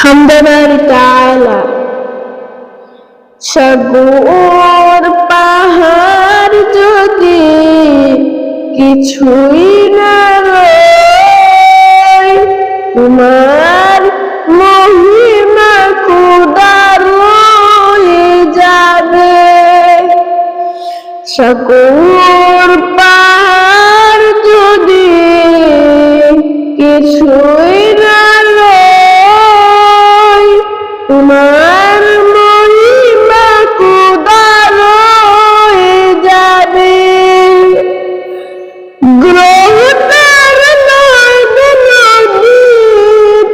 হামদাবাড়ি তালা সাগর পাহাড় যদি কিছুই না তোমার মহিমা রয়ে যাবে। সাগর তোমার মহিমা রয়ে যাবে। গ্রহ তারা নয় নদী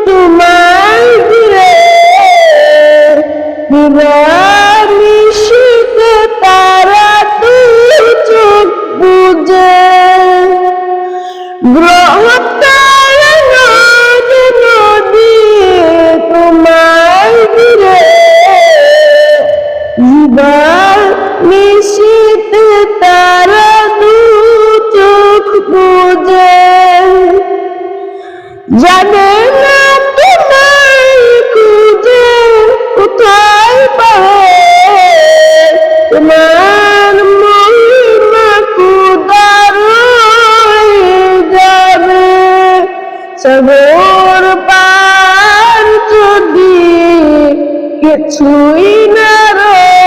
তোমায় ঘিরে। নিশীতে তারা তুই চোখ বুঝে গ্রহ জীবন নিশীতে তারা দু চোখ বুঝে জানে না তোমায় খুঁজে, কোথায় পাবে? তোমার মহিমা রয়ে যাবে। না রয়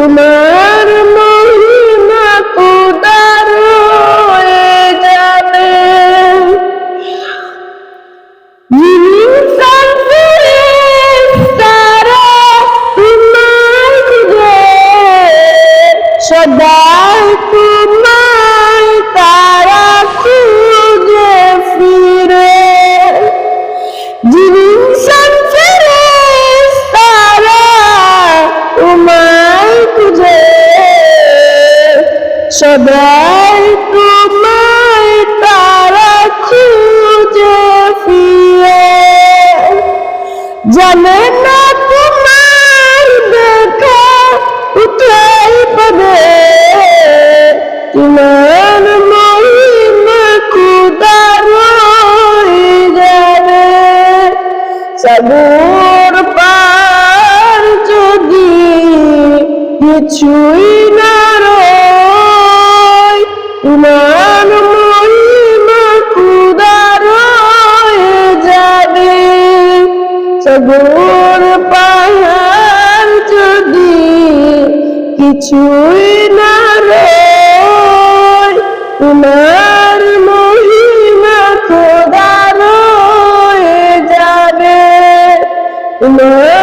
তোমার মহিমা উদার হয়ে যাবে। সদাই তোমায় সদাই তোমায় তারা খুঁজে ফিরে। জানে না তোমার দেখা কোথায় পাবে তোমার মহিমা খুদার যাবে। সাগর পার যদি কিছুই সাগর পাহাড় যদি কিছুই না রয় তোমার মহিমা রয়ে যাবে। তোমার